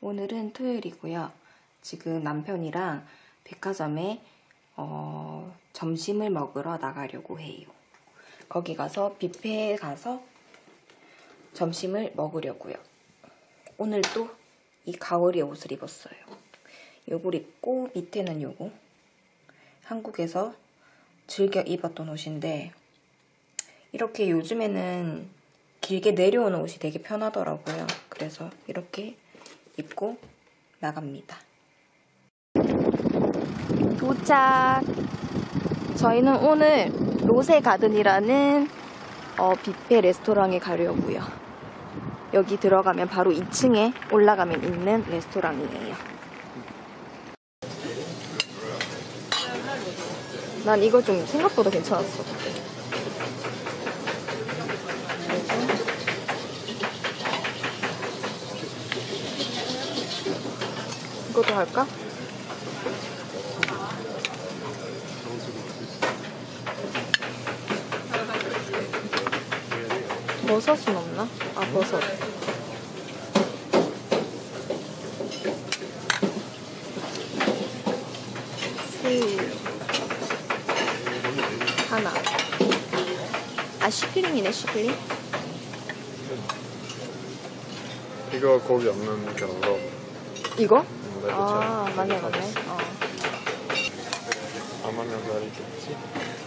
오늘은 토요일이고요. 지금 남편이랑 백화점에 어, 점심을 먹으러 나가려고 해요. 거기 가서 뷔페에 가서 점심을 먹으려고요. 오늘 또 이 가을의 옷을 입었어요. 요걸 입고 밑에는 요거. 한국에서 즐겨 입었던 옷인데 이렇게 요즘에는 길게 내려오는 옷이 되게 편하더라고요. 그래서 이렇게 입고 나갑니다. 도착! 저희는 오늘 로세 가든이라는 어, 뷔페 레스토랑에 가려고요. 여기 들어가면 바로 2층에 올라가면 있는 레스토랑이에요. 난 이거 좀 생각보다 괜찮았어. 이것도 할까? 버섯은 없나? 아, 버섯. 술. 하나. 아, 시크링이네, 시크링? 이거 고기 없는 거. 이거? 음, 네, 아. 맞네, 맞네. 어. 아마면 알겠지.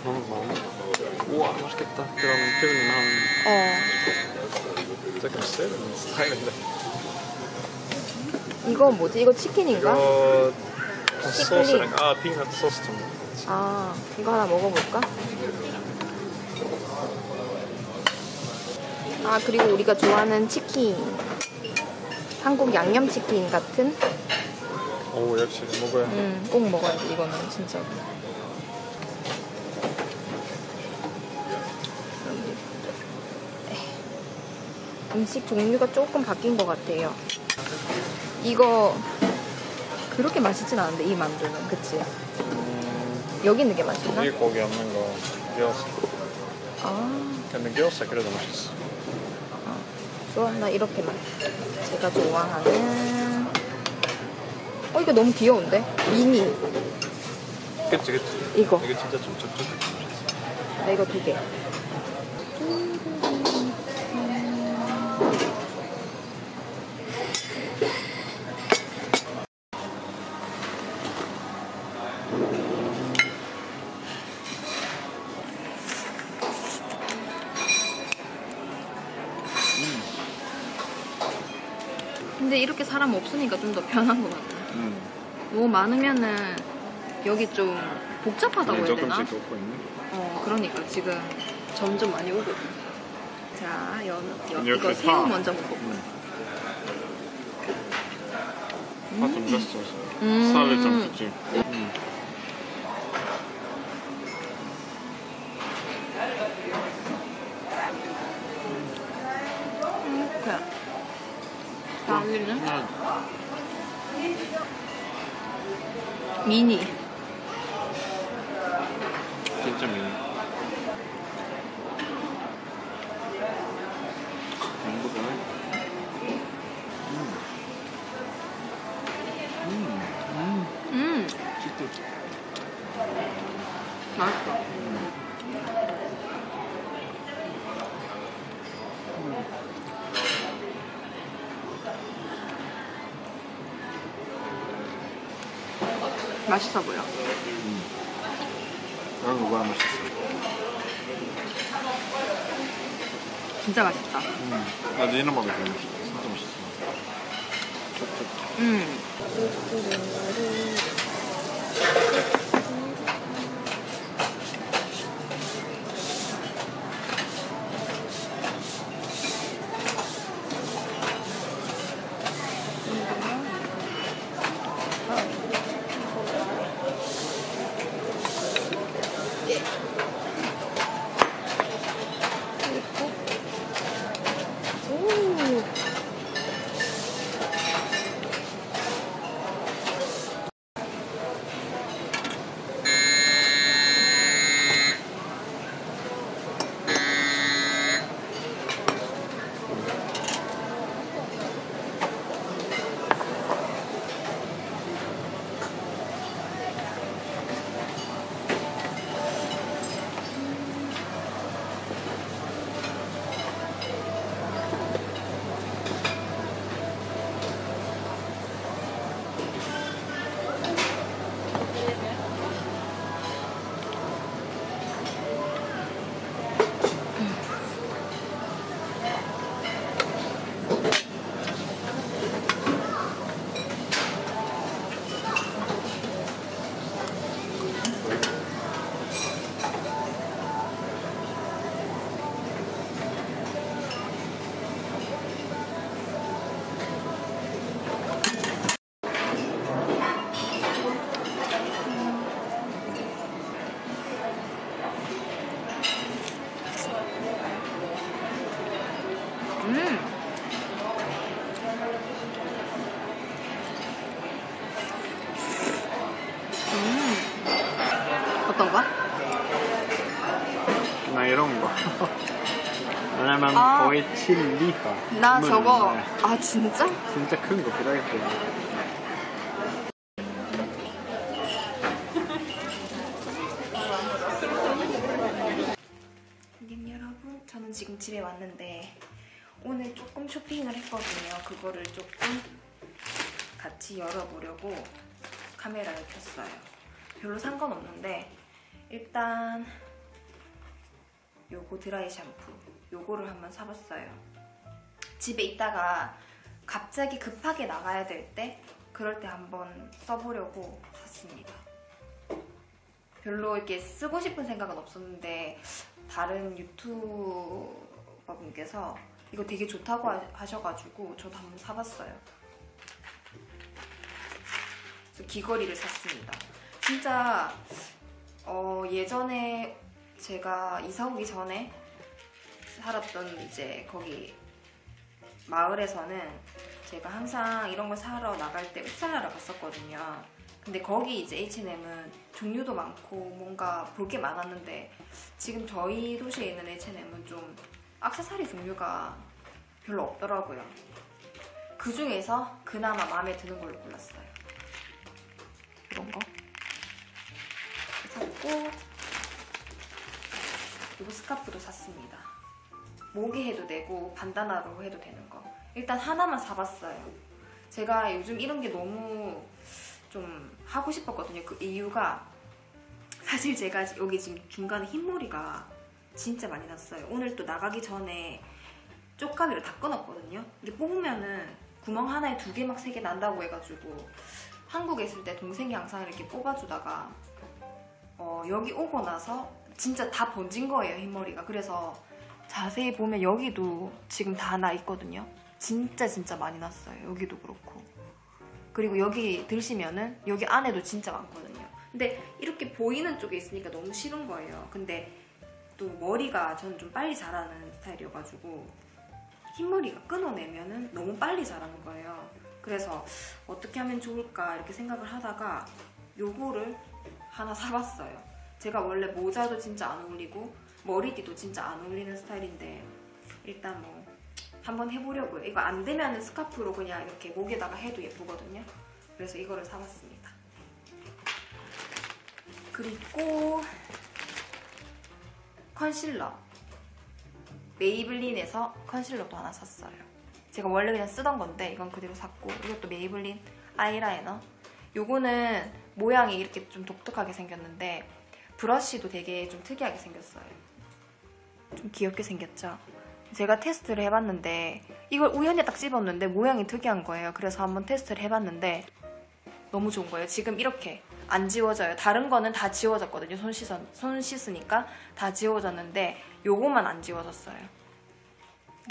너무 많아. 우와 맛있겠다. 그런 기분이 나는. 어. 조금 세는 스타일인데. 이거 뭐지? 이거 치킨인가? 이거. 소스랑 아 피넛 소스 좀. 아, 이거 하나 먹어볼까? 아, 그리고 우리가 좋아하는 치킨. 한국 양념치킨 같은? 오 역시 먹어야. 돼. 음, 꼭 먹어야 돼, 이거는 진짜. 음식 종류가 조금 바뀐 것 같아요. 이거 그렇게 맛있진 않은데 이 만두는 그치? 음, 여기 있는 게 맛있나? 이 고기 없는 거. gyos. 아, 근데 gyos 그래도 맛있어. 좋아 나 이렇게만. 제가 좋아하는 어 이거 너무 귀여운데? 미니 그치 그치. 이거. 이거 진짜 좀 촉촉해. 나 이거 두 개. 근데 이렇게 사람 없으니까 좀 더 편한 것 같아. 음. 너무 많으면은 여기 좀 복잡하다고 해야 되나? 조금씩 먹고 있네. 어, 그러니까 지금 점점 많이 오거든. 자, 연, 연, 이거 새우 파. 먼저 먹고. 파좀 됐어. 음. 살이 좀 좋지. 음. 그래. 자, 여기는 그 냥미 맛있어 보여. 난 뭐가 맛있어. 진짜 맛있다. 음. 나도 이런 먹을 때 맛있어. 진짜 맛있어. 촉촉. 음. 어떤 거야? 나 이런 거. 왜냐면 아. 거의 7리터. 나 저거. 아 진짜? 진짜 큰 거 필요하겠다. 님 여러분, 저는 지금 집에 왔는데 오늘 조금 쇼핑을 했거든요. 그거를 조금 같이 열어보려고 카메라를 켰어요. 별로 상관없는데 일단 요거 드라이 샴푸 요거를 한번 사봤어요. 집에 있다가 갑자기 급하게 나가야 될 때 그럴 때 한번 써보려고 샀습니다. 별로 이렇게 쓰고 싶은 생각은 없었는데 다른 유튜버 분께서 이거 되게 좋다고 하- 하셔가지고 저도 한번 사봤어요. 그래서 귀걸이를 샀습니다. 진짜 어, 예전에 제가 이사 오기 전에 살았던 이제 거기 마을에서는 제가 항상 이런 걸 사러 나갈 때 읍살라를 갔었거든요. 근데 거기 이제 H&M은 종류도 많고 뭔가 볼 게 많았는데 지금 저희 도시에 있는 H&M은 좀 액세서리 종류가 별로 없더라고요. 그 중에서 그나마 마음에 드는 걸로 골랐어요. 이런 거 샀고 그리고 스카프도 샀습니다. 목에 해도 되고 반다나로 해도 되는 거. 일단 하나만 사봤어요. 제가 요즘 이런 게 너무 좀 하고 싶었거든요. 그 이유가 사실 제가 여기 지금 중간에 흰머리가 진짜 많이 났어요. 오늘 또 나가기 전에 쪽가위를 다 끊었거든요. 근데 뽑으면은 구멍 하나에 두 개 막 세 개 난다고 해가지고 한국에 있을 때 동생이 항상 이렇게 뽑아주다가 어, 여기 오고 나서 진짜 다 번진 거예요 흰머리가. 그래서 자세히 보면 여기도 지금 다 나 있거든요. 진짜 진짜 많이 났어요. 여기도 그렇고. 그리고 여기 들시면은 여기 안에도 진짜 많거든요. 근데 이렇게 보이는 쪽에 있으니까 너무 싫은 거예요. 근데 또 머리가 저는 좀 빨리 자라는 스타일이어가지고 흰머리가 끊어내면은 너무 빨리 자라는 거예요. 그래서 어떻게 하면 좋을까 이렇게 생각을 하다가 요거를 하나 사봤어요. 제가 원래 모자도 진짜 안 어울리고 머리띠도 진짜 안 어울리는 스타일인데 일단 뭐 한번 해보려고요. 이거 안 되면 스카프로 그냥 이렇게 목에다가 해도 예쁘거든요. 그래서 이거를 사봤습니다. 그리고 컨실러 메이블린에서 컨실러도 하나 샀어요. 제가 원래 그냥 쓰던 건데 이건 그대로 샀고 이것도 메이블린 아이라이너 요거는 모양이 이렇게 좀 독특하게 생겼는데 브러쉬도 되게 좀 특이하게 생겼어요. 좀 귀엽게 생겼죠? 제가 테스트를 해봤는데 이걸 우연히 딱 집었는데 모양이 특이한 거예요. 그래서 한번 테스트를 해봤는데 너무 좋은 거예요. 지금 이렇게 안 지워져요. 다른 거는 다 지워졌거든요. 손 씻어 손 씻으니까 다 지워졌는데 요거만 안 지워졌어요.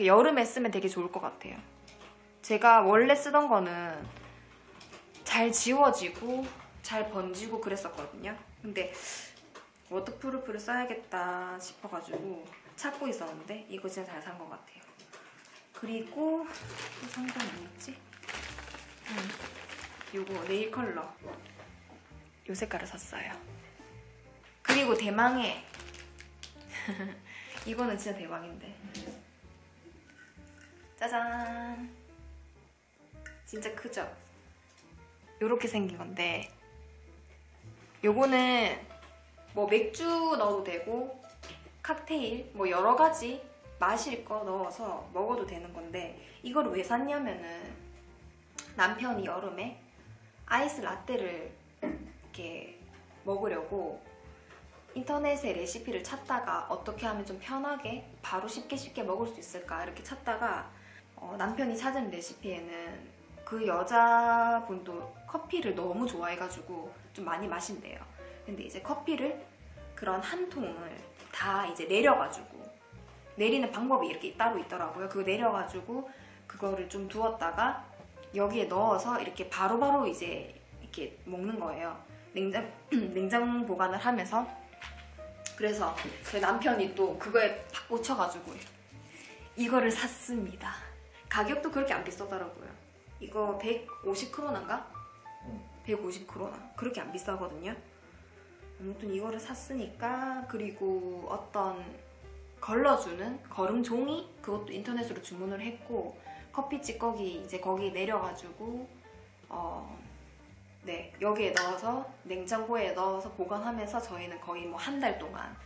여름에 쓰면 되게 좋을 것 같아요. 제가 원래 쓰던 거는 잘 지워지고 잘 번지고 그랬었거든요. 근데 워터프루프를 써야겠다 싶어가지고 찾고 있었는데 이거 진짜 잘 산 것 같아요. 그리고 또 상관 뭐 있지? 음, 요거 네일 컬러 요 색깔을 샀어요. 그리고 대망의 이거는 진짜 대박인데 짜잔 진짜 크죠? 요렇게 생긴 건데 요거는 뭐 맥주 넣어도 되고 칵테일 뭐 여러 가지 마실 거 넣어서 먹어도 되는 건데 이걸 왜 샀냐면은 남편이 여름에 아이스 라떼를 이렇게 먹으려고 인터넷에 레시피를 찾다가 어떻게 하면 좀 편하게 바로 쉽게 쉽게 먹을 수 있을까 이렇게 찾다가 어, 남편이 찾은 레시피에는 그 여자분도 커피를 너무 좋아해가지고 좀 많이 마신대요. 근데 이제 커피를 그런 한 통을 다 이제 내려가지고 내리는 방법이 이렇게 따로 있더라고요. 그거 내려가지고 그거를 좀 두었다가 여기에 넣어서 이렇게 바로바로 이제 이렇게 먹는 거예요. 냉장 냉장 보관을 하면서 그래서 제 남편이 또 그거에 팍 꽂혀가지고 이거를 샀습니다. 가격도 그렇게 안 비싸더라고요. 이거 150크로나인가? 150크로나 그렇게 안 비싸거든요. 아무튼 이거를 샀으니까 그리고 어떤 걸러주는 거름 종이 그것도 인터넷으로 주문을 했고 커피 찌꺼기 이제 거기 내려가지고 어, 네 여기에 넣어서 냉장고에 넣어서 보관하면서 저희는 거의 뭐 한 달 동안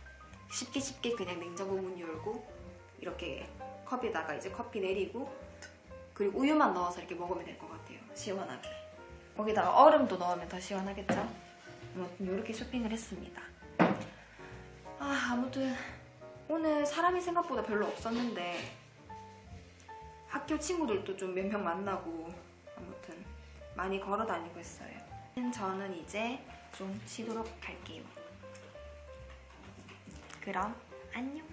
쉽게 쉽게 그냥 냉장고 문 열고 이렇게 컵에다가 이제 커피 내리고 그리고 우유만 넣어서 이렇게 먹으면 될 것 같아요 시원하게 거기다가 얼음도 넣으면 더 시원하겠죠? 아무튼 이렇게 쇼핑을 했습니다 아 아무튼 오늘 사람이 생각보다 별로 없었는데 학교 친구들도 좀 몇 명 만나고 아무튼 많이 걸어 다니고 했어요. 저는 이제 좀 쉬도록 할게요. 그럼 안녕.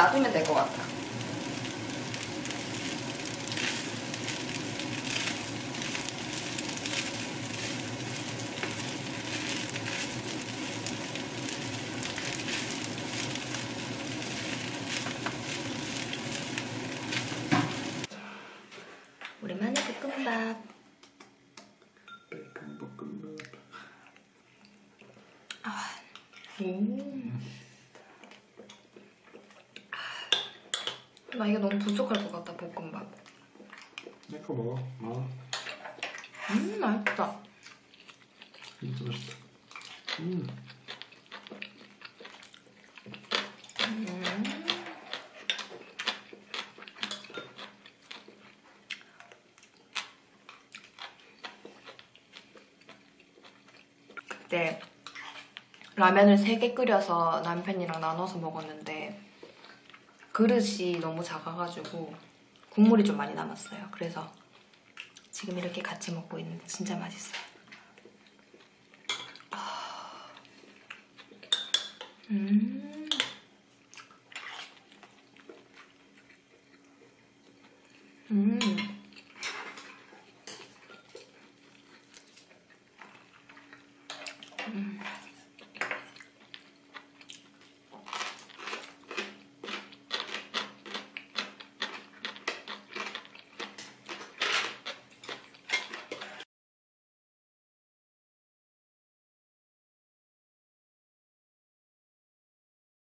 놔두면 될 것 같아. 오랜만에 볶음밥. 베이컨 볶음밥. 음. 나 이게 너무 부족할 것 같다 볶음밥. 내거 먹어. 많아. 음 맛있다. 진짜 맛있다. 음. 음. 그때 라면을 3개 끓여서 남편이랑 나눠서 먹었는데 그릇이 너무 작아가지고 국물이 좀 많이 남았어요. 그래서 지금 이렇게 같이 먹고 있는데 진짜 맛있어요.